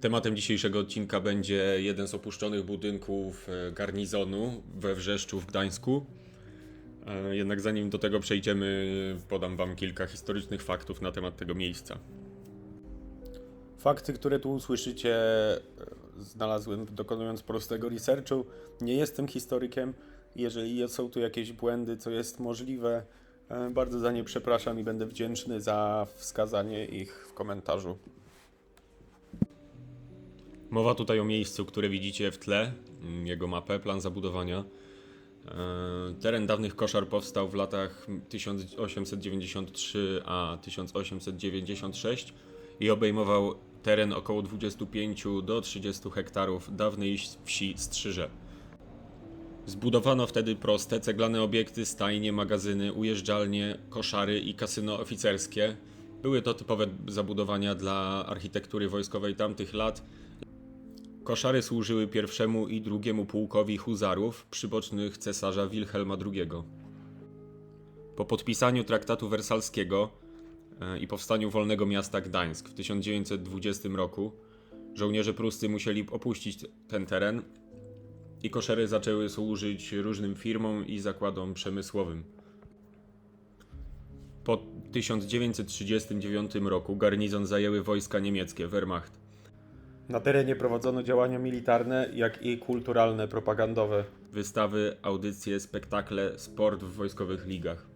Tematem dzisiejszego odcinka będzie jeden z opuszczonych budynków e, garnizonu we Wrzeszczu w Gdańsku. E, Jednak zanim do tego przejdziemy, podam Wam kilka historycznych faktów na temat tego miejsca. Fakty, które tu usłyszycie, e, znalazłem dokonując prostego researchu. Nie jestem historykiem. Jeżeli są tu jakieś błędy, co jest możliwe, bardzo za nie przepraszam i będę wdzięczny za wskazanie ich w komentarzu. Mowa tutaj o miejscu, które widzicie w tle, mm, jego mapę, plan zabudowania. E, Teren dawnych koszar powstał w latach 1893 a 1896 i obejmował teren około 25 do 30 hektarów dawnej wsi Strzyże. Zbudowano wtedy proste, ceglane obiekty, stajnie, magazyny, ujeżdżalnie, koszary i kasyno oficerskie. Były to typowe zabudowania dla architektury wojskowej tamtych lat, Koszary służyły pierwszemu i drugiemu pułkowi huzarów przybocznych cesarza Wilhelma II. Po podpisaniu traktatu wersalskiego e, i powstaniu wolnego miasta Gdańsk w 1920 roku żołnierze pruscy musieli opuścić ten teren i koszery zaczęły służyć różnym firmom i zakładom przemysłowym. Po 1939 roku garnizon zajęły wojska niemieckie Wehrmacht. Na terenie prowadzono działania militarne, jak i kulturalne, propagandowe. Wystawy, audycje, spektakle, sport w wojskowych ligach.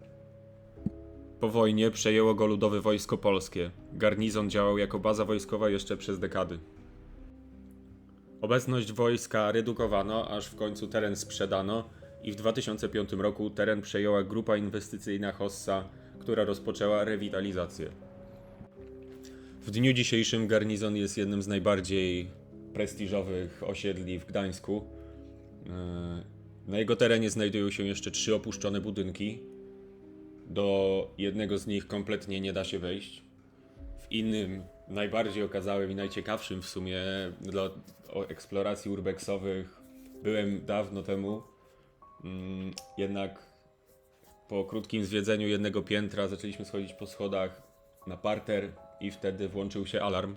Po wojnie przejęło go Ludowe Wojsko Polskie. Garnizon działał jako baza wojskowa jeszcze przez dekady. Obecność wojska redukowano, aż w końcu teren sprzedano i w 2005 roku teren przejęła grupa inwestycyjna Hossa, która rozpoczęła rewitalizację. W dniu dzisiejszym garnizon jest jednym z najbardziej prestiżowych osiedli w Gdańsku. Yy, Na jego terenie znajdują się jeszcze trzy opuszczone budynki. Do jednego z nich kompletnie nie da się wejść. W innym, najbardziej okazałym i najciekawszym w sumie dla eksploracji urbexowych byłem dawno temu. Mm, Jednak po krótkim zwiedzeniu jednego piętra zaczęliśmy schodzić po schodach na parter i wtedy włączył się alarm.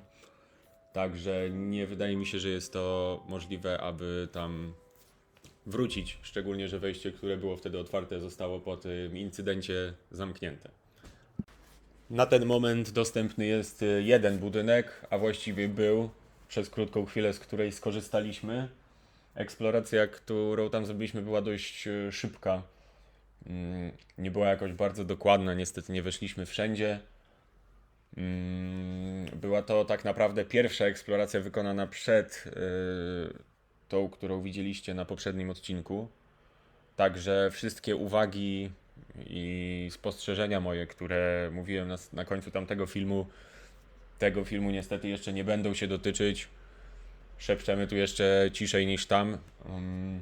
Także nie wydaje mi się, że jest to możliwe, aby tam wrócić. Szczególnie, że wejście, które było wtedy otwarte, zostało po tym incydencie zamknięte. Na ten moment dostępny jest jeden budynek, a właściwie był przez krótką chwilę, z której skorzystaliśmy. Eksploracja, którą tam zrobiliśmy, była dość y, szybka. Mm, Nie była jakoś bardzo dokładna, niestety nie weszliśmy wszędzie. Mm, Była to tak naprawdę pierwsza eksploracja wykonana przed y, tą, którą widzieliście na poprzednim odcinku. Także wszystkie uwagi i spostrzeżenia moje, które mówiłem na, na końcu tamtego filmu, tego filmu niestety jeszcze nie będą się dotyczyć. Szepczemy tu jeszcze ciszej niż tam, mm,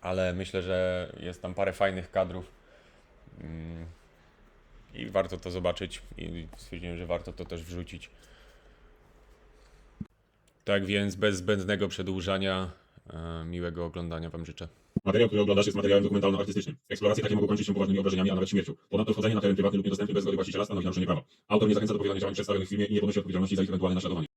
ale myślę, że jest tam parę fajnych kadrów. I warto to zobaczyć i stwierdziłem, że warto to też wrzucić. Tak więc bez zbędnego przedłużania, e, miłego oglądania Wam życzę. Materiał, który oglądasz jest materiałem dokumentalno-artystycznym. Eksploracje takie mogą kończyć się poważnymi obrażeniami, a nawet śmiercią. Ponadto wchodzenie na teren prywatny lub niedostępny bez zgody właściciela stanowi naruszenie prawa. Autor nie zachęca do powielania działań przedstawionych w filmie i nie ponosi odpowiedzialności za ich ewentualne naśladowanie.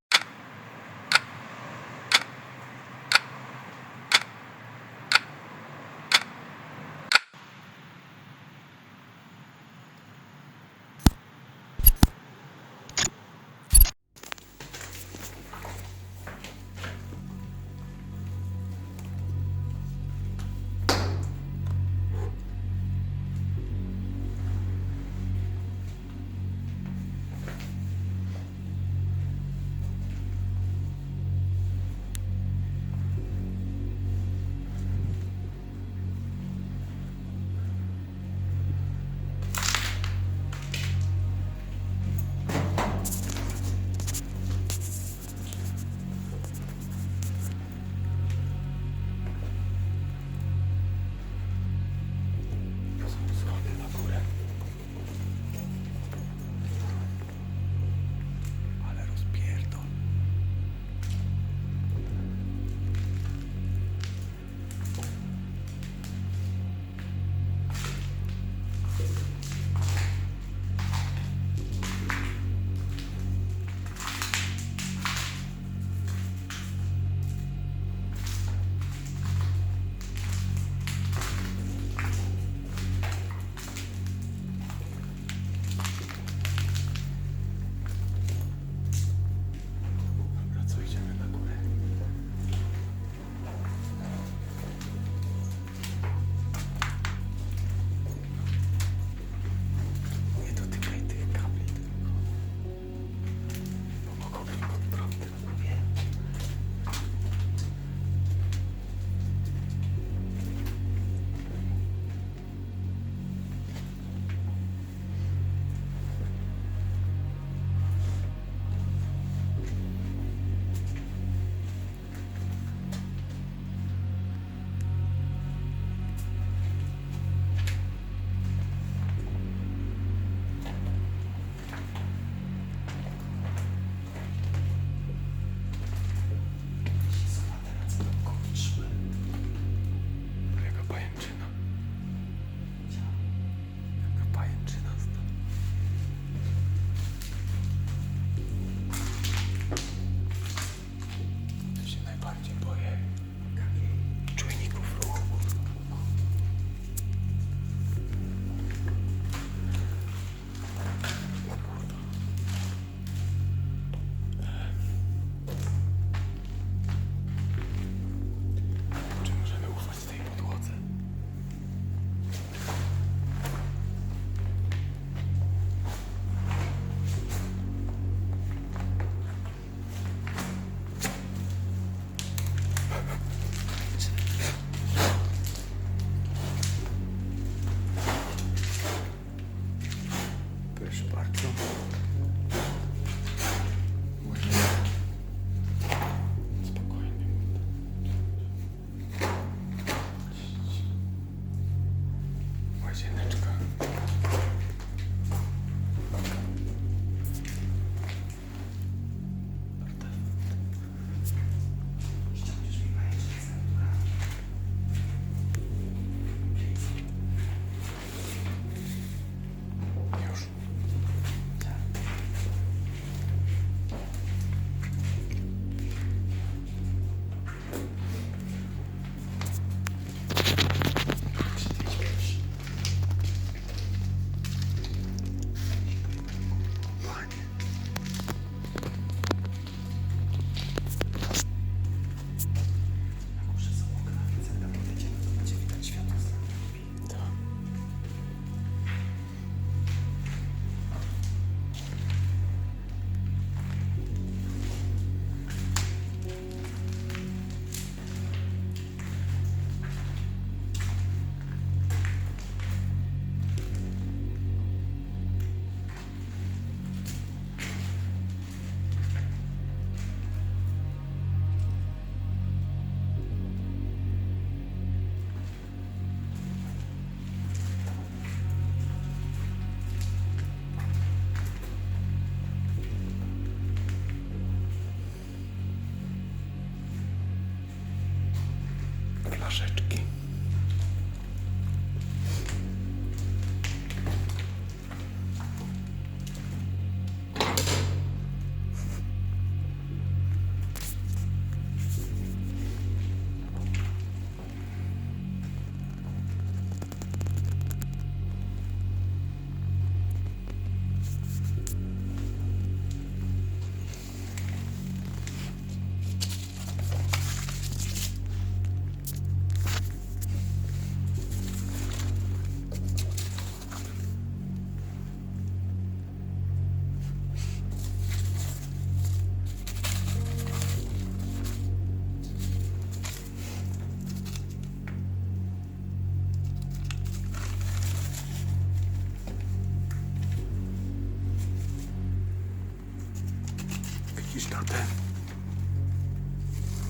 Tatę?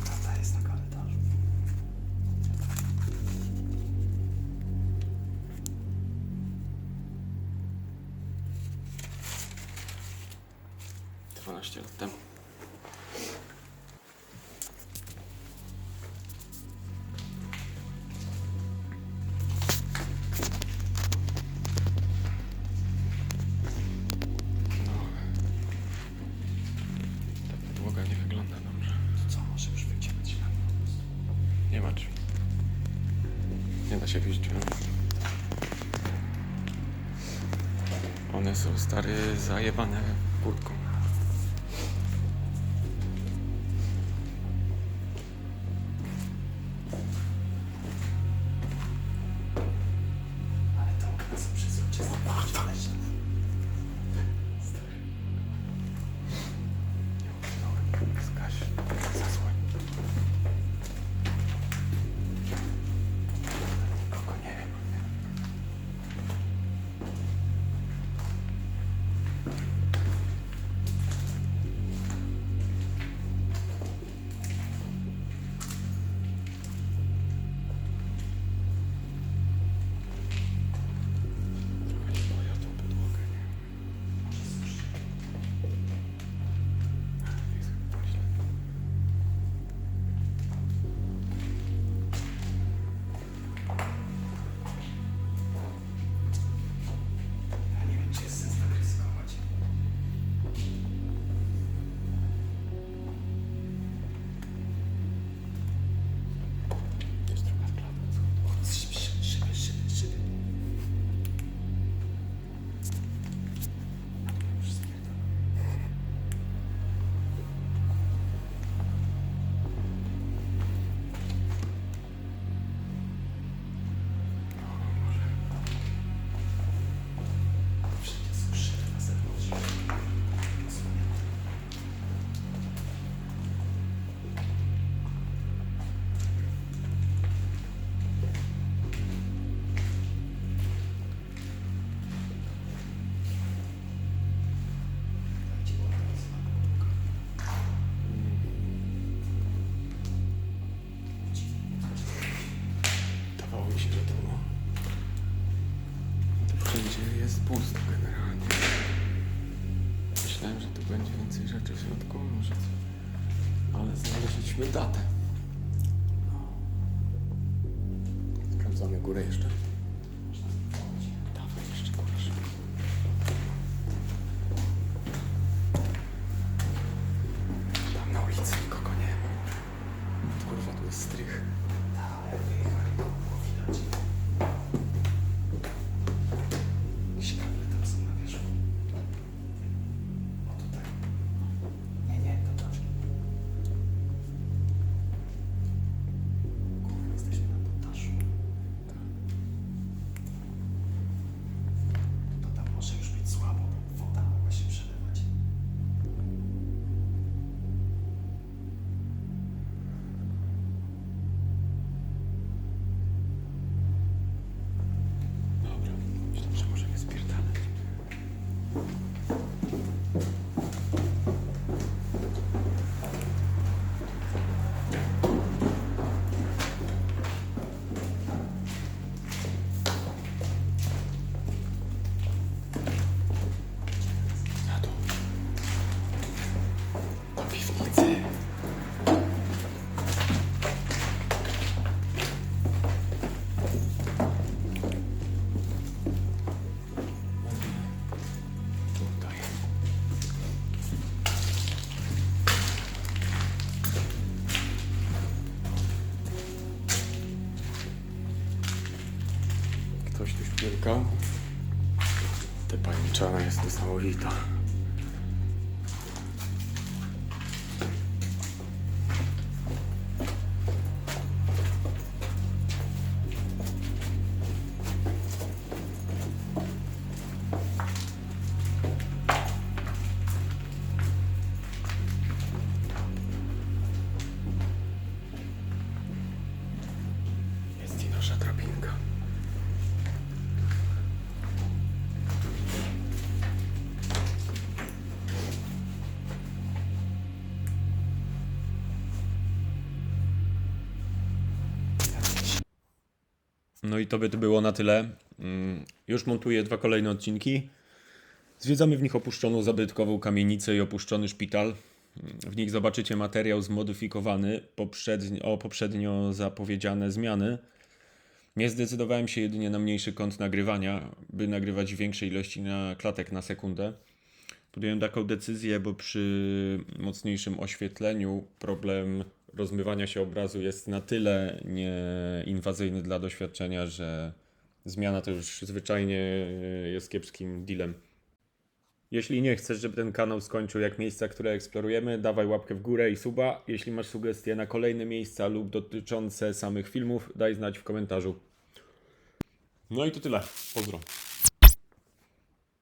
Tata jest na korytarzu. Dwanaście lat temu. One są stary zajebane kurtką. Mi się, to wszędzie jest pusto generalnie. Myślałem, że tu będzie więcej rzeczy w środku, może co. Ale znaleźliśmy datę. Sprawdzamy górę jeszcze. Dawaj jeszcze górę. Tam na ulicy nikogo nie ma. Kurwa, tu strych. Jak wyjechali, jest No i to by było na tyle. Mm, Już montuję dwa kolejne odcinki. Zwiedzamy w nich opuszczoną zabytkową kamienicę i opuszczony szpital. W nich zobaczycie materiał zmodyfikowany poprzednio, o poprzednio zapowiedziane zmiany. Nie zdecydowałem się jedynie na mniejszy kąt nagrywania, by nagrywać większej ilości na klatek na sekundę. Podjąłem taką decyzję, bo przy mocniejszym oświetleniu problem rozmywania się obrazu jest na tyle nieinwazyjny dla doświadczenia, że zmiana to już zwyczajnie jest kiepskim dealem. Jeśli nie chcesz, żeby ten kanał skończył jak miejsca, które eksplorujemy, dawaj łapkę w górę i suba. Jeśli masz sugestie na kolejne miejsca lub dotyczące samych filmów, daj znać w komentarzu. No i to tyle. Pozdro.